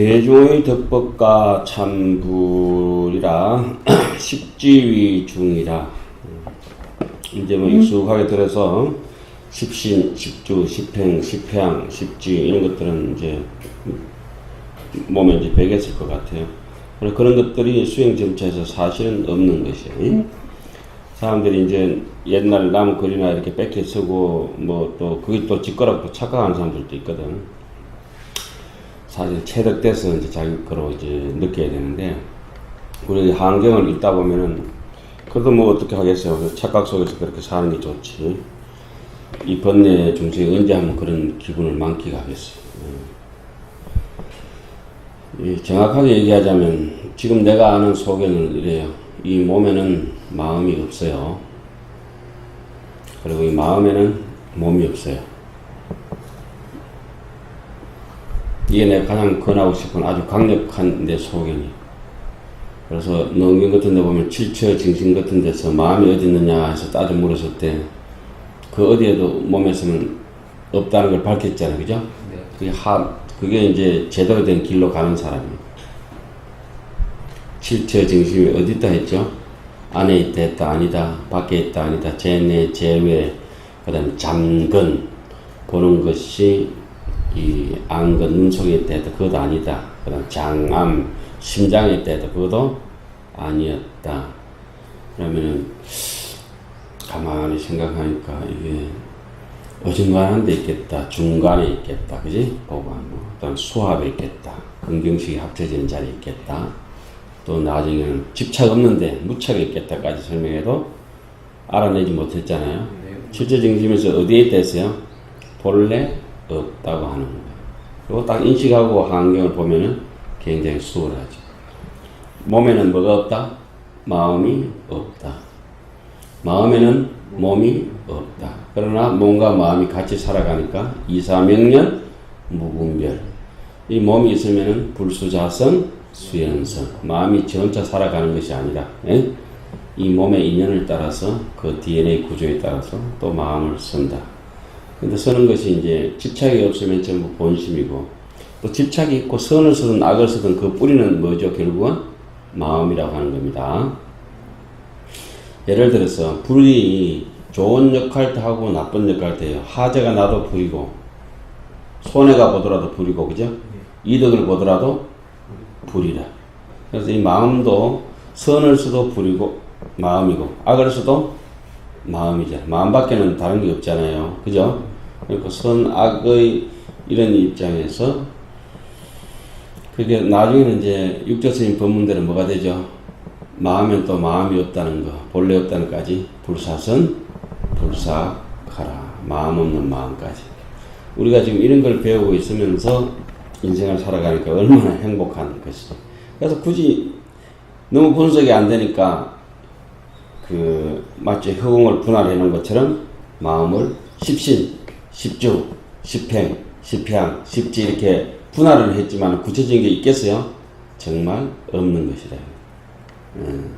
대종의 덕법과 참불이라 십지위 중이라 이제 뭐 익숙하게 들어서 십신, 십주, 십행, 십향, 십지 이런 것들은 이제 몸에 이제 배겼을 것 같아요. 그래서 그런 것들이 수행 점차에서 사실은 없는 것이에요. 사람들이 이제 옛날 나무 글이나 이렇게 뺏겨 쓰고 뭐 또 그게 또 짓거라고 착각하는 사람들도 있거든. 사실 체득돼서 이제 자기 거로 이제 느껴야 되는데 우리 환경을 읽다 보면은 그래도 뭐 어떻게 하겠어요. 착각 속에서 그렇게 사는 게 좋지. 이 번뇌 중생이 언제 한번 그런 기분을 만끽하겠어요. 예. 이 정확하게 얘기하자면 지금 내가 아는 소견은 이래요. 이 몸에는 마음이 없어요. 그리고 이 마음에는 몸이 없어요. 이게 내가 가장 권하고 싶은 아주 강력한 내 소견이. 그래서 농경 같은 데 보면 칠처 정신 같은 데서 마음이 어디 있느냐 해서 따져 물었을 때 그 어디에도 몸에서는 없다는 걸 밝혔잖아요. 그죠? 네. 그게 하, 그게 이제 제대로 된 길로 가는 사람이에요. 칠처 정신이 어디 있다 했죠? 안에 있다 했다 아니다. 밖에 있다 아니다. 제내 제외 그 다음 잠근 보는 것이 이 안근 눈 속에 있다 해도 그것도 아니다. 그다음 장암 심장에 있다 해도 그것도 아니었다. 그러면은 가만히 생각하니까 이게 어중간한 데 있겠다. 중간에 있겠다. 그지? 보관. 뭐. 그다음 수합에 있겠다. 긍정식이 합쳐진 자리에 있겠다. 또 나중에는 집착 없는데 무착이 있겠다까지 설명해도 알아내지 못했잖아요. 네. 실제 정심에서 어디에 있다 했어요? 본래 없다고 하는 거예요. 그리고 딱 인식하고 환경을 보면은 굉장히 수월하죠. 몸에는 뭐가 없다? 마음이 없다. 마음에는 몸이 없다. 그러나 몸과 마음이 같이 살아가니까 이사명년 무분별. 이 몸이 있으면은 불수자성 수연성. 마음이 저 혼자 살아가는 것이 아니라 예? 이 몸의 인연을 따라서 그 DNA 구조에 따라서 또 마음을 쓴다. 근데 쓰는 것이 이제 집착이 없으면 전부 본심이고 또 집착이 있고 선을 쓰든 악을 쓰든 그 뿌리는 뭐죠? 결국은 마음이라고 하는 겁니다. 예를 들어서 불이 좋은 역할도 하고 나쁜 역할도 해요. 하재가 나도 불이고 손해가 보더라도 불이고 그죠? 이득을 보더라도 불이라. 그래서 이 마음도 선을 써도 불이고 마음이고 악을 써도 마음이잖아. 마음밖에는 다른 게 없잖아요. 그죠? 그러니까 선, 악의 이런 입장에서 그게 나중에는 이제 육조스님 법문대로 뭐가 되죠? 마음엔 또 마음이 없다는 거, 본래 없다는 까지 불사선, 불사가라. 마음 없는 마음까지. 우리가 지금 이런 걸 배우고 있으면서 인생을 살아가니까 얼마나 행복한 것이죠. 그래서 굳이 너무 분석이 안 되니까 그 마치 허공을 놓은 것처럼 마음을 십신, 십주, 십행, 십향, 십지 이렇게 분할을 했지만 구체적인 게 있겠어요? 정말 없는 것이다. 음.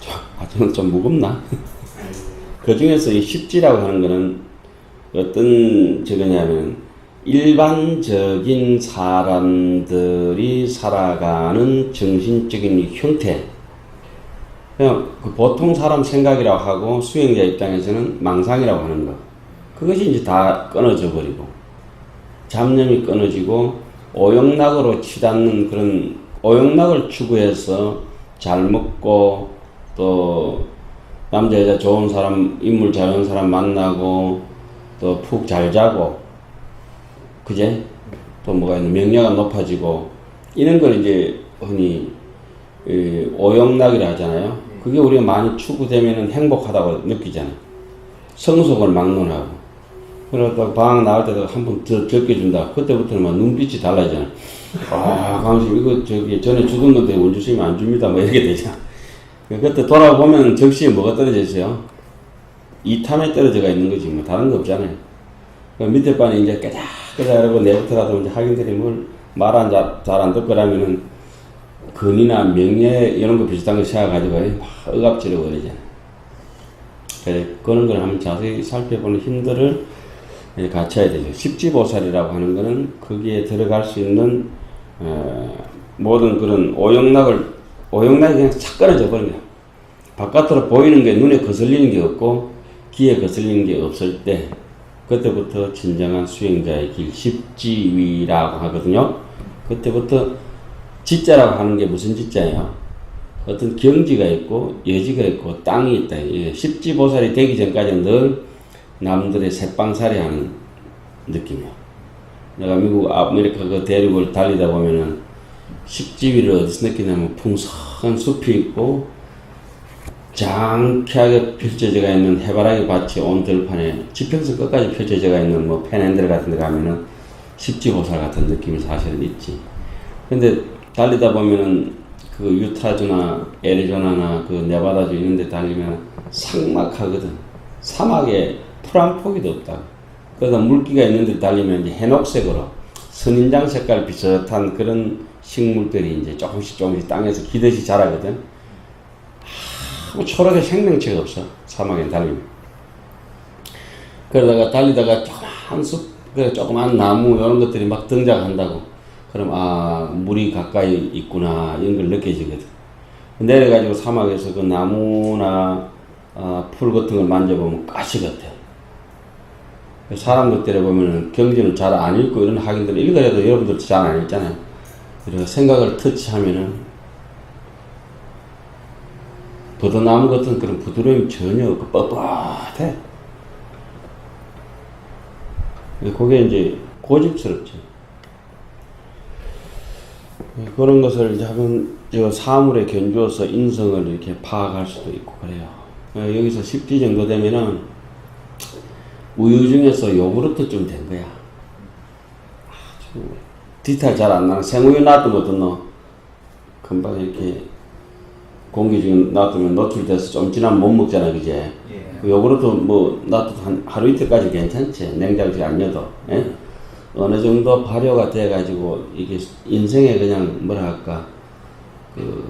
자, 아직은 좀 무겁나? 그 중에서 이 십지라고 하는 거는 어떤 저거냐면 일반적인 사람들이 살아가는 정신적인 형태. 그냥 그 보통 사람 생각이라고 하고 수행자 입장에서는 망상이라고 하는 거. 그것이 이제 다 끊어져 버리고 잡념이 끊어지고 오용락으로 치닫는 그런 오용락을 추구해서 잘 먹고 또 남자 여자 좋은 사람 인물 잘하는 사람 만나고 또 푹 잘 자고 그제 또 뭐가 있는 명예가 높아지고 이런 걸 이제 흔히 이 오용락이라 하잖아요. 그게 우리가 많이 추구되면은 행복하다고 느끼잖아요. 성속을 막론하고 그러다 방 나올 때도 한 번 더 적게준다. 그때부터는 막 눈빛이 달라지잖아. 아, 강심 이거 저기 전에 주던 건데 원 주시면 안 줍니다. 뭐 이렇게 되잖아. 그때 돌아보면 적시에 뭐가 떨어져 있어요? 이탐에 떨어져가 있는 거지 뭐 다른 거 없잖아요. 그 밑에 반이 이제 깨작 깨작하고 내부터라도 이제 하긴들이 뭘말안잘안 듣거라면은 근이나 명예 이런 거 비슷한 거 세워가지고 막 억압지려 버리잖아. 그래 그런 걸 한번 자세히 살펴보는 힘들을 갖춰야 되죠. 십지보살이라고 하는 거는 거기에 들어갈 수 있는 어, 모든 그런 오용락을 오용락이 그냥 착 끊어져 거야. 바깥으로 보이는 게 눈에 거슬리는 게 없고 귀에 거슬리는 게 없을 때 그때부터 진정한 수행자의 길 십지위라고 하거든요. 그때부터 지자라고 하는 게 무슨 지자예요? 어떤 경지가 있고 여지가 있고 땅이 있다. 예, 십지보살이 되기 전까지는 늘 남들의 새빵살이 하는 느낌이야. 내가 미국 아메리카 그 대륙을 달리다 보면은 십지위를 어디서 느끼냐면 풍성한 숲이 있고 장쾌하게 펼쳐져가 있는 해바라기 밭이 온 들판에 지평선 끝까지 펼쳐져가 있는 뭐 펜핸들 같은 데 가면은 십지보살 같은 느낌이 사실은 있지. 근데 달리다 보면은 그 유타주나 애리조나나 그 네바다주 이런 데 달리면 삭막하거든. 사막에 풀 한 포기도 없다. 그러다 물기가 있는 데 달리면 이제 해녹색으로 선인장 색깔 비슷한 그런 식물들이 이제 조금씩 조금씩 땅에서 기듯이 자라거든. 아무 초록의 생명체가 없어. 사막에 달리면. 그러다가 달리다가 조그만 숲, 그 조그만 나무 이런 것들이 막 등장한다고. 그럼 아 물이 가까이 있구나 이런 걸 느껴지거든. 내려가지고 사막에서 그 나무나 아, 풀 같은 걸 만져보면 가시 같아. 사람들 때려 보면은 경전을 잘 안 읽고 이런 학인들 읽어야도 여러분들 잘 안 읽잖아요. 그래서 생각을 터치하면은 버드나무 같은 그런 부드러움이 전혀 없고 뻣뻣해. 그게 이제 고집스럽죠. 그런 것을 이제 사물에 견주어서 인성을 이렇게 파악할 수도 있고 그래요. 어, 여기서 10지 정도 되면은 우유 중에서 요구르트쯤 된 거야. 디테일 잘안 나는 생우유 놔두면 어떻노? 금방 이렇게 공기 중에 놔두면 노출돼서 좀 지나면 못 먹잖아, 그제? 예. 그 요구르트 뭐 놔둬도 한 하루 이틀까지 괜찮지. 냉장실에 안 넣어도. 예? 어느 정도 발효가 돼가지고 이게 인생에 그냥 뭐라 할까 그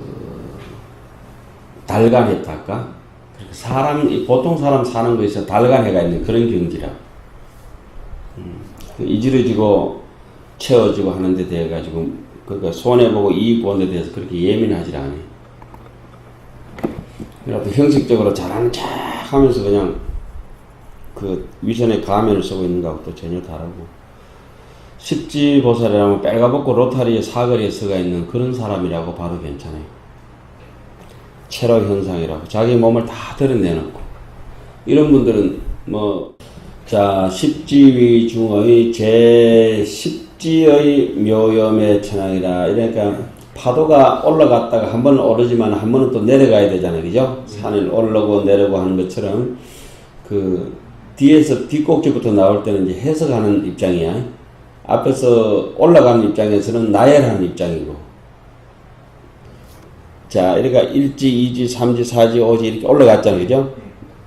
달간했다 할까 사람 이 보통 사람 사는 것에서 달간해가 있는 그런 경지라 음, 그 이지러지고 채워지고 하는데 대해 가지고 그러니까 손해 보고 이익 보는 데 대해서 그렇게 예민하지 않아. 그래도 형식적으로 잘하는 척 하면서 그냥 그 위선의 가면을 쓰고 있는 거하고 또 전혀 다르고. 십지보살이라면 빨가벗고 로타리의 사거리에 서가 있는 그런 사람이라고 봐도 괜찮아요. 체로 현상이라고. 자기 몸을 다 드러내놓고. 이런 분들은 뭐 자 십지위 중의 제 십지의 묘염의 천왕이라 이러니까 파도가 올라갔다가 한 번은 오르지만 한 번은 또 내려가야 되잖아요, 그죠? 산을 올라고 내려고 하는 것처럼 그 뒤에서 뒷꼭지부터 나올 때는 이제 해석하는 입장이야. 앞에서 올라가는 입장에서는 나열하는 입장이고. 자, 그러니까 1지, 2지, 3지, 4지, 5지 이렇게 올라갔잖아요. 그죠?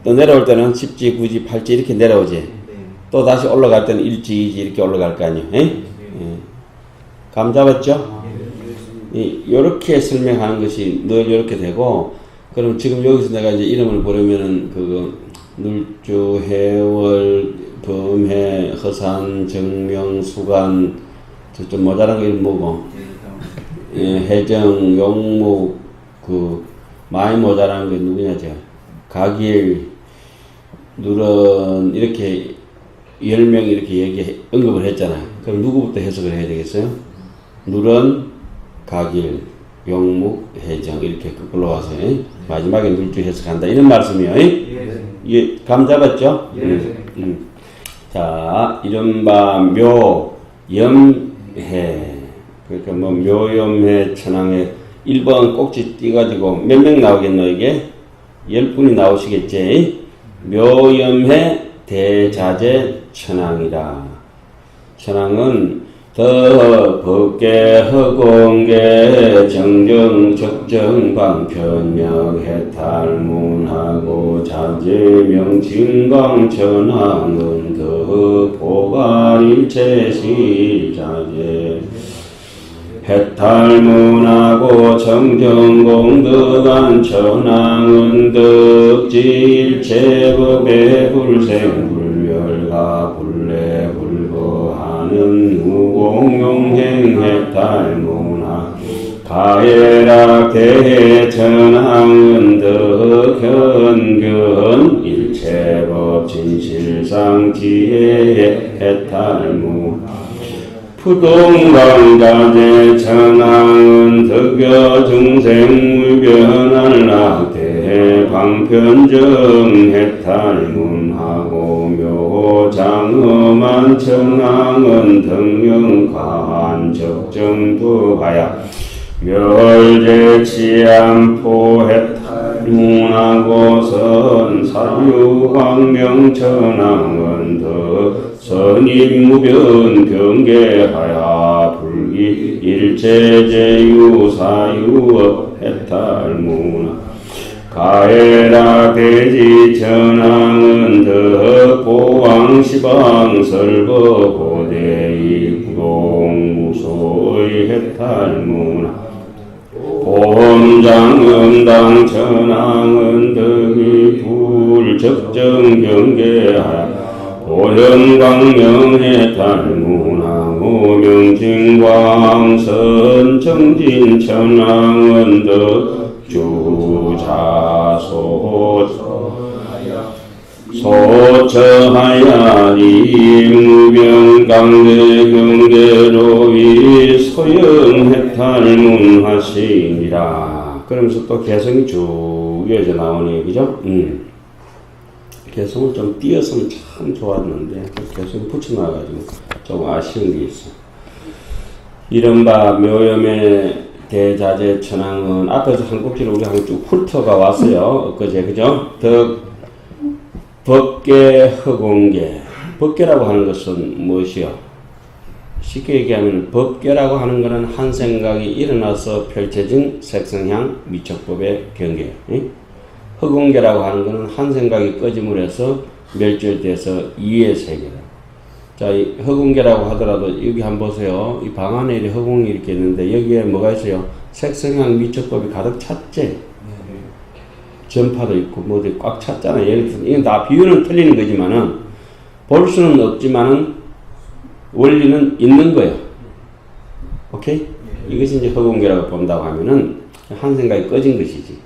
또 내려올 때는 10지, 9지, 8지 이렇게 내려오지. 네. 또 다시 올라갈 때는 1지, 2지 이렇게 올라갈 거 아니에요. 에? 예. 감 잡았죠? 이, 요렇게 설명하는 것이 늘 이렇게 되고, 그럼 지금 여기서 내가 이제 이름을 부르면은 그거, 눌주, 해월, 범해, 허산, 정명, 수간, 저좀 모자란 게 뭐고, 예, 해정, 용목, 그, 많이 모자란 게 누구냐, 저, 가길, 누런, 이렇게, 열 명 이렇게 얘기, 언급을 했잖아요. 그럼 누구부터 해석을 해야 되겠어요? 누런, 가길, 용목, 해정, 이렇게 그걸로 와서, 예? 마지막에 눌주 해석한다. 이런 말씀이요. 예? 예. 예, 감 잡았죠? 예. 음, 음. 자, 이른바 묘, 염해. 그러니까 뭐 묘염해, 천황해. 1번 꼭지 띄가지고 몇 명 나오겠노, 이게? 10분이 나오시겠지? 묘염해, 대자재, 천황이라. 천황은 더 법계 허공계 정정 적정 방편명 해탈문하고 자제명 진광 천황은 더 보관일체 실자재 해탈문하고 정정공덕한 천황은 덕질 제법의 불생 공용행해탈문화 가해라 대천왕은 덕현견 일체법 진실상 지혜에 해탈무 푸동강가제 천왕은 덕여 중생 무변할락 대방편정 해탈문하고 묘장엄한 천왕은 덕령관 적정부하야. 멸제치안포 해탈문하고 선 사유광명천왕은 더 선임무변 경계하야. 불기 일체제유사유업 해탈문화 가해라 대지 천왕은 더 보왕시방 설거 고대이 구동무소의 해탈문화. 봄장음당 천왕은 덕이 불적정 경계하야 보현광명해 탈문왕 오명진광선 정진 천왕은 덕 주자소 소처하야 임무병 강대 경계로 이 소영해탈문하시니라 그러면서 또 개성이 쭉 이어져 나오네 그죠? 음. 개성을 좀 띄었으면 참 좋았는데 그 개성이 붙여놔가지고 좀 아쉬운 게 있어 이른바 묘염의 대자재 천왕은 앞에서 한 꼭지를 우리 한쭉 훑어가 왔어요 엊그제 그죠? 덕 법계 허공계 법계라고 하는 것은 무엇이요? 쉽게 얘기하면 법계라고 하는 것은 한 생각이 일어나서 펼쳐진 색성향 미척법의 경계 응? 허공계라고 하는 것은 한 생각이 꺼짐을 해서 멸절돼서 이의 세계다. 자, 이 허공계라고 하더라도 여기 한번 보세요. 이 방 안에 이렇게 허공이 이렇게 있는데 여기에 뭐가 있어요? 색성향 미척법이 가득 찼지? 전파도 있고 뭐들 꽉 찼잖아요. 예를 들어 이건 다 비유는 틀리는 거지만은 볼 수는 없지만은 원리는 있는 거예요. 오케이? 이것이 이제 허공계라고 본다고 하면은 한 생각이 꺼진 것이지.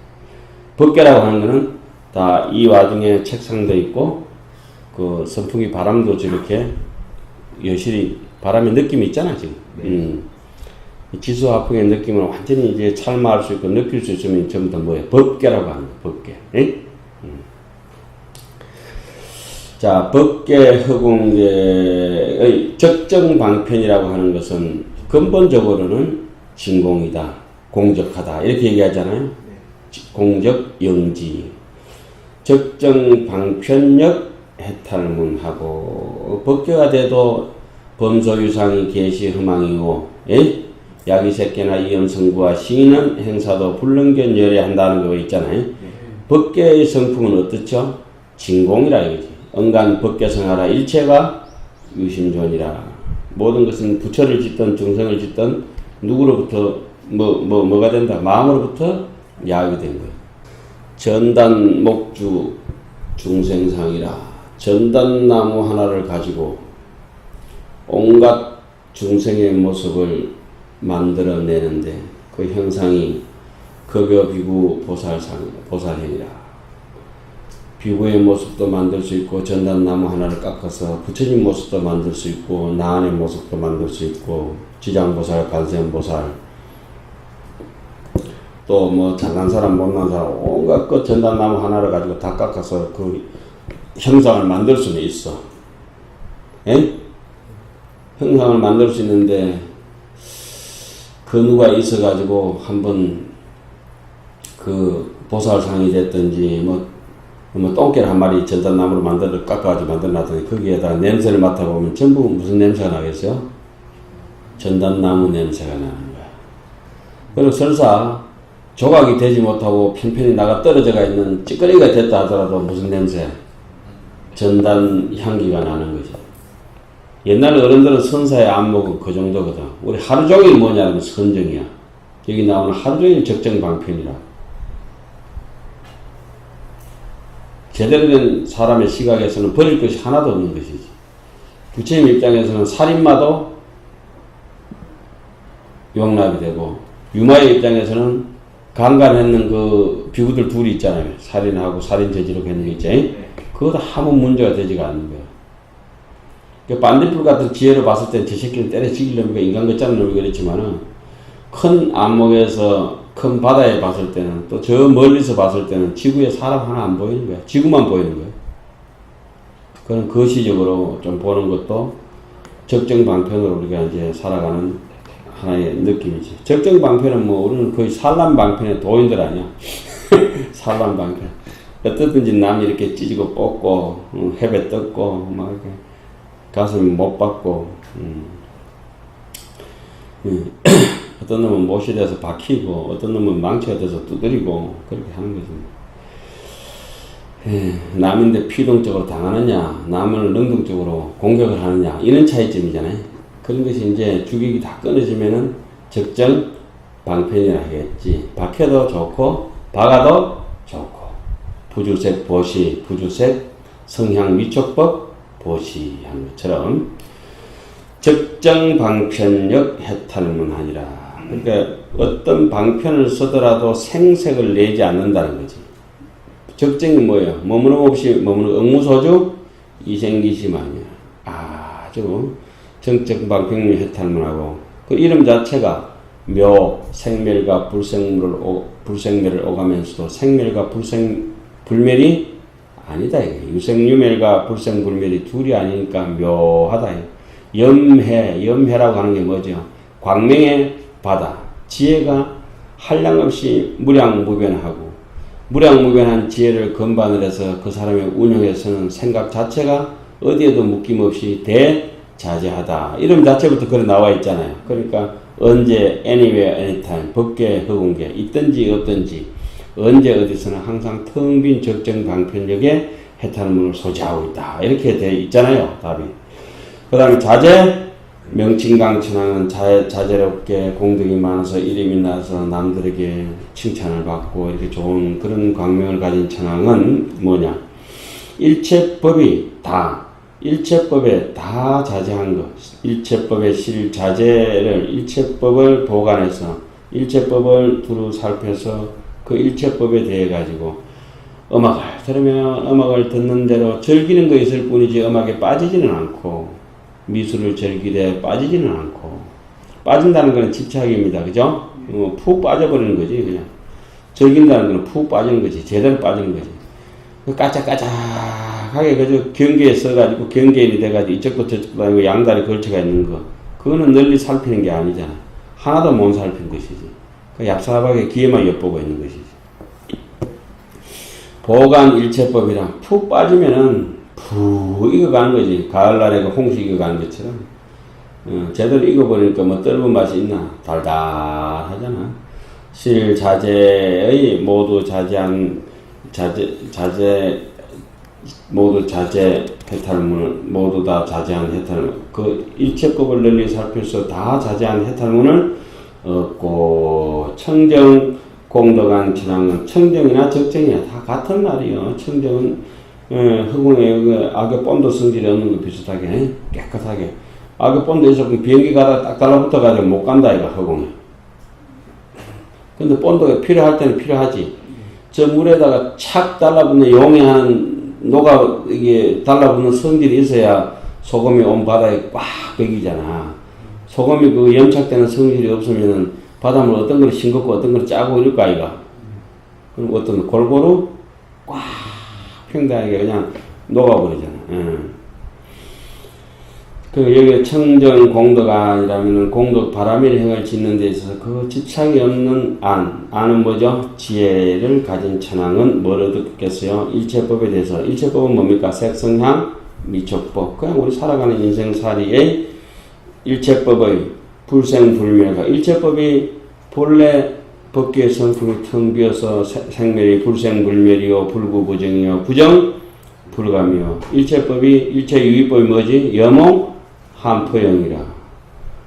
법계라고 하는 거는 다 이 와중에 책상도 있고 그 선풍기 바람도 저렇게 여실히 바람의 느낌이 있잖아 지금. 음. 지수 화풍의 느낌을 완전히 이제 찰마할 수 있고 느낄 수 있으면 전부 다 뭐예요? 법계라고 하는 거예요. 법계. 응? 음. 자, 법계 허공계의 적정 방편이라고 하는 것은 근본적으로는 진공이다, 공적하다 이렇게 얘기하잖아요. 공적 영지, 적정 방편력 해탈문하고 법계가 돼도 범소유상이 계시 흠망이고, 예? 야기새끼나 이염성부와 시인은 행사도 불능견 열애한다는 거 있잖아요. 법계의 성품은 어떻죠? 진공이라 이거지. 언간 법계성하라 일체가 유심존이라. 모든 것은 부처를 짓든 중생을 짓든 누구로부터 뭐, 뭐, 뭐가 된다? 마음으로부터 야학이 된 거예요. 전단 목주 중생상이라. 전단나무 하나를 가지고 온갖 중생의 모습을 만들어내는데 그 형상이 급여 비구 보살상 보살행이라. 비구의 모습도 만들 수 있고 전단나무 하나를 깎아서 부처님 모습도 만들 수 있고 나안의 모습도 만들 수 있고 지장보살, 관세음보살. 또 뭐 잘난 사람 못난 사람 온갖 그 전단나무 하나를 가지고 다 깎아서 그 형상을 만들 수는 있어. 예? 형상을 만들 수 있는데 근우가 있어가지고 한번 그 보살상이 됐든지 뭐, 뭐 똥개를 한 마리 전단나무로 만들어 깎아가지고 만들어놨더니 거기에다 냄새를 맡아보면 전부 무슨 냄새가 나겠어요? 전단나무 냄새가 나는 거야. 그리고 설사 조각이 되지 못하고 편편히 나가 떨어져가 있는 찌꺼리가 됐다 하더라도 무슨 냄새? 전단 향기가 나는 거지. 옛날 어른들은 선사의 안목은 그 정도거든. 우리 하루 종일 뭐냐면 선정이야. 여기 나오는 하루 종일 적정 방편이라. 제대로 된 사람의 시각에서는 버릴 것이 하나도 없는 것이지. 부처님 입장에서는 살인마도 용납이 되고 유마의 입장에서는 강간했는 그 비구들 둘이 있잖아요. 살인하고 살인 저지르고 했는 게 있지. 네. 그것도 아무 문제가 되지가 않는 거야. 그 반딧불 같은 지혜로 봤을 때저 새끼는 때려 죽이려면 인간 같잖아 놈이 그랬지만은 큰 안목에서 큰 바다에 봤을 때는 또 저 멀리서 봤을 때는 지구에 사람 하나 안 보이는 거야. 지구만 보이는 거야. 그런 거시적으로 좀 보는 것도 적정 방편으로 우리가 이제 살아가는 하나의 느낌이지. 적정 방편은 뭐 우리는 거의 산란 방편의 도인들 아니야. 산란 방편. 어떻든지 남 이렇게 찢고 뽑고 어, 해배 떴고 막 이렇게 가슴 못 받고 음. 음. 어떤 놈은 못이 돼서 박히고 어떤 놈은 망치가 돼서 두드리고 그렇게 하는 거지. 에, 남인데 피동적으로 당하느냐, 남을 능동적으로 공격을 하느냐 이런 차이점이잖아요. 그런 것이 이제 주객이 다 끊어지면은 적정 방편이라 하겠지. 박혀도 좋고 박아도 부주색 보시, 부주색 성향 미촉법 보시한 것처럼 적정 방편력 해탈문하니라. 그러니까 어떤 방편을 쓰더라도 생색을 내지 않는다는 거지. 적정이 뭐예요? 머무름 없이 머무는 응무소주 이생기시만이야. 아주 정적 방편력 해탈문하고 그 이름 자체가 묘 생멸과 불생물을 오, 불생멸을 오가면서도 생멸과 불생 불멸이 아니다 유생유멸과 불생불멸이 둘이 아니니까 묘하다. 염해 염해라고 하는 게 뭐죠? 광명의 바다 지혜가 한량없이 무량무변하고 무량무변한 지혜를 근반을 해서 그 사람의 운영에서는 생각 자체가 어디에도 묶임없이 대자재하다 이름 자체부터 그래 나와 있잖아요. 그러니까 언제 anywhere anytime 법계 허공계 있든지 없든지 언제 어디서나 항상 텅 빈 적정 방편력의 해탈문을 소지하고 있다. 이렇게 돼 있잖아요 답이. 그 다음에 자제 명칭강천왕은 자, 자제롭게 공덕이 많아서 이름이 나서 남들에게 칭찬을 받고 이렇게 좋은 그런 광명을 가진 천왕은 뭐냐? 일체법이 다 일체법에 다 자제한 것. 일체법의 실 자제를 일체법을 보관해서 일체법을 두루 살펴서 그 일체법에 대해 가지고 음악을 들으면 음악을 듣는 대로 즐기는 거 있을 뿐이지 음악에 빠지지는 않고 미술을 즐기되 빠지지는 않고 빠진다는 것은 집착입니다. 그죠? 어, 푹 빠져버리는 거지 그냥 즐긴다는 것은 푹 빠지는 거지 제대로 빠지는 거지 그 까짝까짝하게 그저 경계에 써가지고 경계인이 돼가지고 이쪽도 저쪽도 아니고 양다리 걸쳐가 있는 거 그거는 널리 살피는 게 아니잖아 하나도 못 살핀 것이지 그 얍삽하게 귀에만 엿보고 있는 것이지 보관 일체법이랑 푹 빠지면은 푹 익어가는 거지. 가을날에 그 홍시 익어가는 것처럼. 어, 제대로 익어버리니까 뭐 떫은 맛이 있나? 달달하잖아. 실 자제의 모두 자제한 자제 자제 모두 자제 해탈문을 모두 다 자제한 해탈문 그 일체법을 널리 살펴서 다 자제한 해탈문을 얻고 청정 공덕한 진앙은 청정이나 적정이나 다 같은 말이요. 청정은 예, 허공에 그 악의 본드 성질이 없는 거 비슷하게 깨끗하게 악의 본드 있어 비행기 가다 딱 달라붙어 가지고 못 간다 이거 허공에. 근데 본드가 필요할 때는 필요하지. 저 물에다가 착 달라붙는 용이한 녹아 이게 달라붙는 성질이 있어야 소금이 온 바다에 꽉 배기잖아. 소금이 그 염착되는 성질이 없으면은 바닷물 어떤 걸 싱겁고 어떤 걸 짜고 이럴 거 아이가. 그럼 어떤 골고루 꽉 평등하게 그냥 녹아버리잖아. 예. 그 여기 청정 공덕 안이라면 공덕 바람일 행을 짓는 데 있어서 그 집착이 없는 안, 안은 뭐죠? 지혜를 가진 천왕은 뭘 얻겠어요? 일체법에 대해서. 일체법은 뭡니까? 색성향, 미촉법. 그냥 우리 살아가는 인생살이의 일체법의 불생불멸과 일체법이 본래 법계의 성품이 텅 비어서 세- 생멸이 불생불멸이요 불구부정이요 부정 불감이요. 일체법이 일체유의법이 뭐지? 여몽 한포영이라.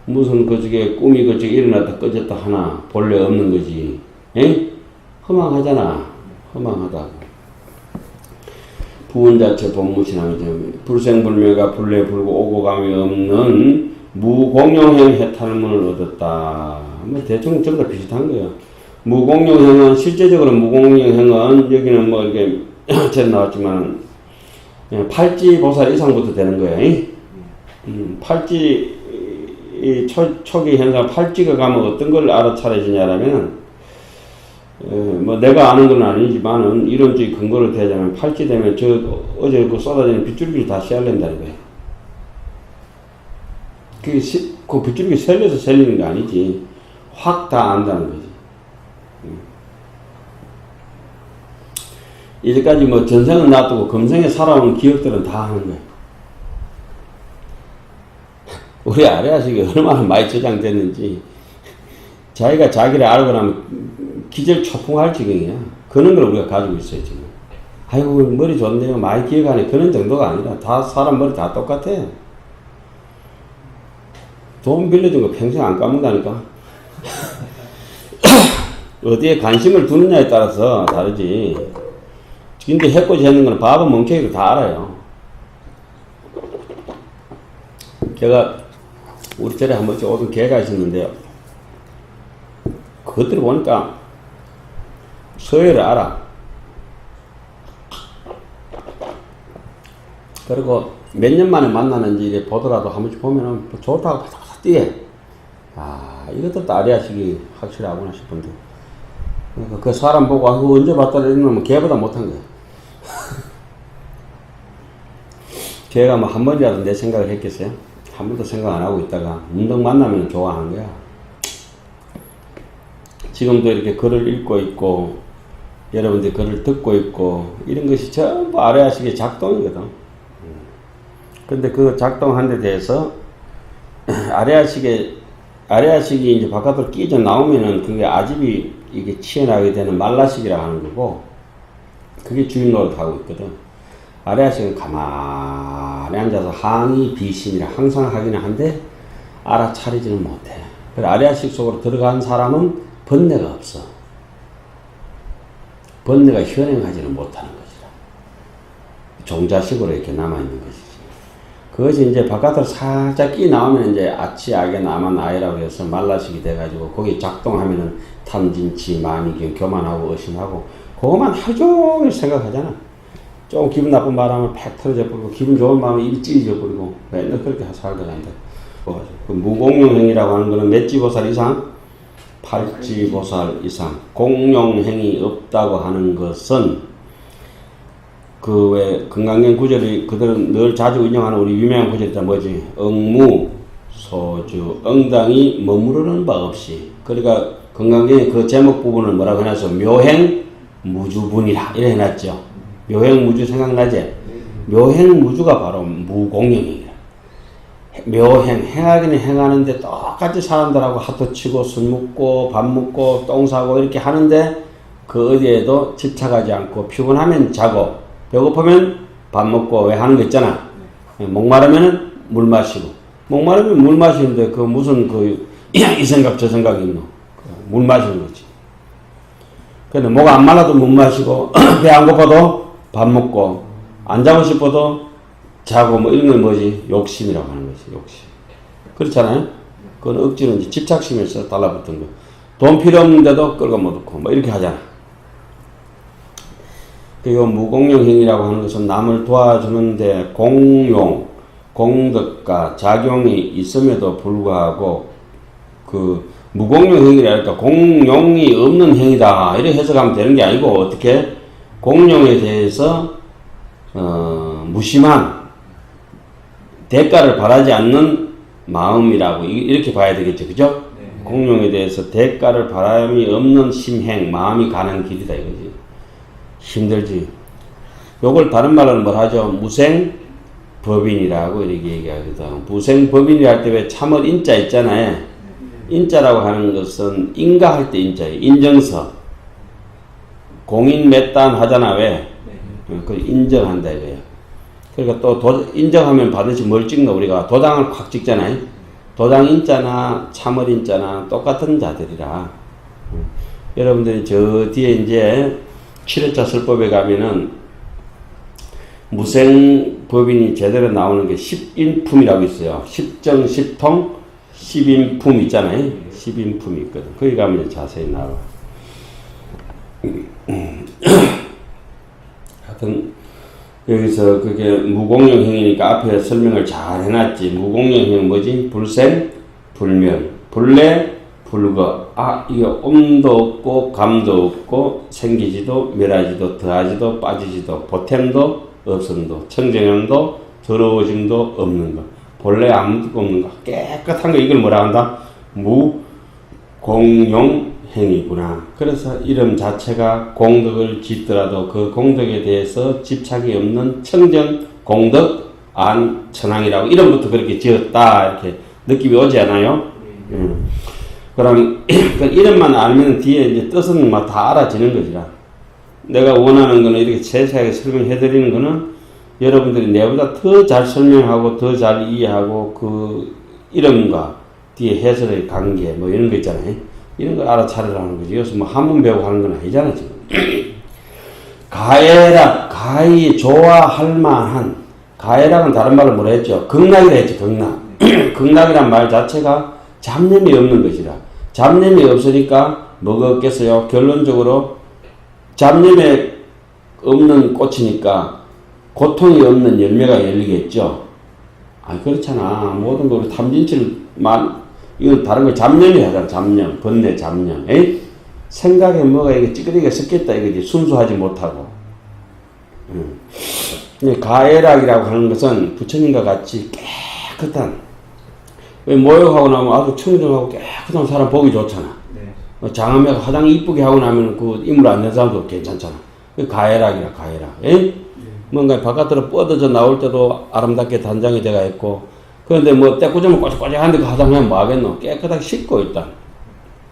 무슨 그저게 꿈이 그저게 일어났다 꺼졌다 하나 본래 없는 거지. 에? 허망하잖아. 허망하다고. 부원 자체 본무신하면 불생불멸과 불례불구 오고 감이 없는 무공용형 해탈문을 얻었다. 뭐 대충 전부 다 비슷한 거예요. 무공용형은 실제적으로 무공용형은 여기는 뭐 이게 전 나왔지만 예, 팔찌 보살 이상부터 되는 거예요. 음, 팔찌 이 초, 초기 현상 팔찌가 가면 어떤 걸 알아차려지냐라면 어, 뭐 내가 아는 건 아니지만은 이론적 근거를 대자면 팔찌 되면 저 어제 그 쏟아지는 빗줄기를 다 씨알낸다는 거예요. 그게 시, 그 빗줄기 셀려서 셀리는 게 아니지. 확 다 안다는 거지. 음. 이제까지 뭐 전생은 놔두고 금생에 살아온 기억들은 다 하는 거예요. 우리 아래아식이 얼마나 많이 저장됐는지 자기가 자기를 알고 나면 기절 초풍할 지경이야. 그런 걸 우리가 가지고 있어요, 지금. 아이고, 머리 좋네요. 많이 기억하네. 그런 정도가 아니라 다 사람 머리 다 똑같아. 돈 빌려준 거 평생 안 까먹다니까. 어디에 관심을 두느냐에 따라서 다르지. 근데 해코지 하는 거는 바보 멍청이도 다 알아요. 제가 우리 절에 한 번씩 오던 개가 있었는데요. 그것들을 보니까 서열을 알아. 그리고 몇 년 만에 만나는지 보더라도 한 번씩 보면은 좋다고 바삭바삭 뛰게. 아, 이것도 아리아식이 확실하구나 싶은데. 그러니까 그 사람 보고, 아, 그거 언제 봤다 이러면 걔보다 못한 거야. 걔가 뭐 한 번이라도 내 생각을 했겠어요? 한 번도 생각 안 하고 있다가 운동 만나면 좋아하는 거야. 지금도 이렇게 글을 읽고 있고, 여러분들 글을 듣고 있고, 이런 것이 전부 아래아식의 작동이거든. 근데 그 작동한 데 대해서 아래아식의, 아래아식이 이제 바깥으로 끼져 나오면은 그게 아집이 이게 치어나게 되는 말라식이라고 하는 거고, 그게 주인 노릇 하고 있거든. 아래아식은 가만히 앉아서 항의 비신이라 항상 하기는 한데 알아차리지는 못해. 그래 아래아식 속으로 들어간 사람은 번뇌가 없어. 번뇌가 현행하지는 못하는 것이라. 종자식으로 이렇게 남아있는 것이지. 그것이 이제 바깥으로 살짝 끼 나오면 이제 아치, 악의, 나만, 아이라고 해서 말라식이 돼가지고 거기 작동하면은 탐진치, 만이경, 교만하고 의심하고 그것만 하루 종일 생각하잖아. 조금 기분 나쁜 말 하면 팩 터져 버리고 기분 좋은 마음에 입이 찢어져 버리고 맨날 그렇게 살더란다. 그 무공용행이라고 하는 거는 맷지보살 이상, 팔지보살 이상 공용행이 없다고 하는 것은 그왜 건강경 구절이 그들은 늘 자주 인용하는 우리 유명한 구절이 다 뭐지? 응무, 소주, 엉덩이 머무르는 바 없이 그러니까 건강경의 그 제목 부분을 뭐라고 해놨어? 묘행 무주분이라 이래 해놨죠. 묘행 무주 생각나지? 묘행 무주가 바로 무공영이에요. 묘행, 행하기는 행하는데 똑같이 사람들하고 하도 치고 술 먹고 밥 먹고 똥 싸고 이렇게 하는데 그 어디에도 집착하지 않고 피곤하면 자고 배고프면 밥 먹고 왜 하는 거 있잖아. 목마르면 물 마시고. 목마르면 물 마시는데 그 무슨 그 이 생각 저 생각이 있노? 물 마시는 거지. 근데 목 안 말라도 못 마시고 배 안 고파도 밥 먹고 안 자고 싶어도 자고 뭐 이런 건 뭐지? 욕심이라고 하는 거지 욕심. 그렇잖아요. 그건 억지로 이제 집착심에서 달라붙은 거 돈 필요 없는데도 끌고 못 넣고 뭐 이렇게 하잖아 그리고 무공용행이라고 하는 것은 남을 도와주는데 공용 공덕과 작용이 있음에도 불구하고 그 무공용행이랄까 공용이 없는 행위다 이렇게 해석하면 되는 게 아니고 어떻게 공룡에 대해서 어, 무심한 대가를 바라지 않는 마음이라고 이렇게 봐야 되겠죠, 그죠? 네. 공룡에 대해서 대가를 바람이 없는 심행, 마음이 가는 길이다 이거지. 힘들지. 요걸 다른 말로는 뭘 하죠? 무생 법인이라고 이렇게 얘기하거든. 무생 법인이 할 때 왜 참을 인자 있잖아요. 인자라고 하는 것은 인가할 때 인자예요. 인정서. 공인 몇 단 하잖아 왜? 네. 그 인정한다 이거예요. 그러니까 또 도, 인정하면 반드시 뭘 찍노 우리가 도장을 콱 찍잖아요. 도장 인자나 참을 인자나 똑같은 자들이라. 음. 여러분들이 저 뒤에 이제 7회차 설법에 가면은 무생법인이 제대로 나오는 게 10인품이라고 있어요. 10정 10통 10인품 있잖아요. 10인품이 있거든. 거기 가면 자세히 나와. 하여튼 여기서 그게 무공용행이니까 앞에 설명을 잘 해놨지. 무공용행 뭐지? 불생, 불멸, 불래, 불거. 아, 이게 엄도 없고 감도 없고 생기지도 멸하지도 더하지도 빠지지도 보탬도 없음도 청정형도 더러워짐도 없는 거. 본래 아무것도 없는 거. 깨끗한 거 이걸 뭐라 한다? 무공용행이구나. 그래서 이름 자체가 공덕을 짓더라도 그 공덕에 대해서 집착이 없는 청정 공덕 안 천왕이라고 이름부터 그렇게 지었다 이렇게 느낌이 오지 않아요? 음. 그럼 그 이름만 알면 뒤에 이제 뜻은 막 다 알아지는 거지라. 내가 원하는 거는 이렇게 세세하게 설명해 드리는 거는 여러분들이 내보다 더 잘 설명하고 더 잘 이해하고 그 이름과 뒤에 해설의 관계 뭐 이런 거 있잖아요. 이런 걸 알아차리라는 거지. 여기서 뭐 한문 배우고 하는 건 아니잖아 지금. 가해락 가히 좋아할 만한 가해락은 다른 말로 뭐라 했죠? 극락이라 했죠. 극락. 극락이란 말 자체가 잡념이 없는 것이라. 잡념이 없으니까 뭐가 없겠어요? 결론적으로 잡념에 없는 꽃이니까 고통이 없는 열매가 열리겠죠. 아 그렇잖아. 모든 걸 탐진치를만 이건 다른 거 잡념이 하잖아. 잡념, 번뇌, 잡념. 에이? 생각에 뭐가 이게 찌그리게 섞였다 이거지. 순수하지 못하고. 음. 근데 가해락이라고 하는 것은 부처님과 같이 깨끗한 왜 모욕하고 나면 아주 청정하고 깨끗한 사람 보기 좋잖아. 네. 장엄하게 화장 이쁘게 하고 나면 그 인물 안 된 사람도 괜찮잖아. 그 가해락이라 가해락. 에? 뭔가 바깥으로 뻗어져 나올 때도 아름답게 단장이 돼가 있고 그런데 뭐 때꾸점을 꼬적꼬적한데 그 화장하면 뭐 하겠노? 깨끗하게 씻고 일단.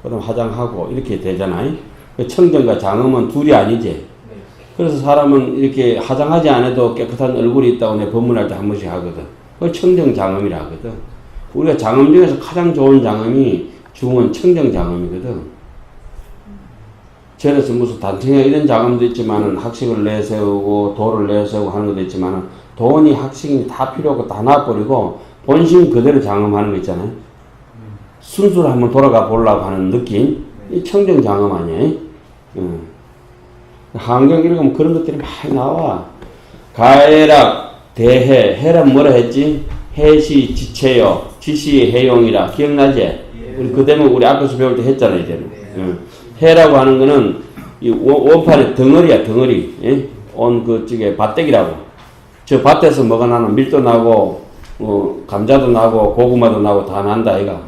그럼 화장하고 이렇게 되잖아요. 그 청정과 장엄은 둘이 아니지. 네. 그래서 사람은 이렇게 화장하지 않아도 깨끗한 얼굴이 있다고 내 법문할 때 한 번씩 하거든. 그걸 청정장엄이라 하거든. 우리가 장엄 중에서 가장 좋은 장엄이 중원 청정장엄이거든. 절에서 무슨 단청에 이런 장엄도 있지만은 학식을 내세우고 도를 내세우고 하는 것도 있지만은 돈이 학식이 다 필요 없고 다 놔버리고 본심 그대로 장엄하는 거 있잖아요. 순수를 한번 돌아가 보려고 하는 느낌. 이 청정 장엄 아니에요? 응. 한경 읽으면 그런 것들이 많이 나와. 가해락, 대해, 해란 뭐라 했지? 해시, 지체요, 지시, 해용이라. 기억나지? 예. 우리 그 대목 우리 앞에서 배울 때 했잖아, 이제는. 네. 응. 해라고 하는 거는 이 원- 원판의 덩어리야, 덩어리. 예? 온 그쪽에 밭대기라고. 저 밭에서 뭐가 나는 밀도 나고, 어, 감자도 나고, 고구마도 나고 다 난다, 이가.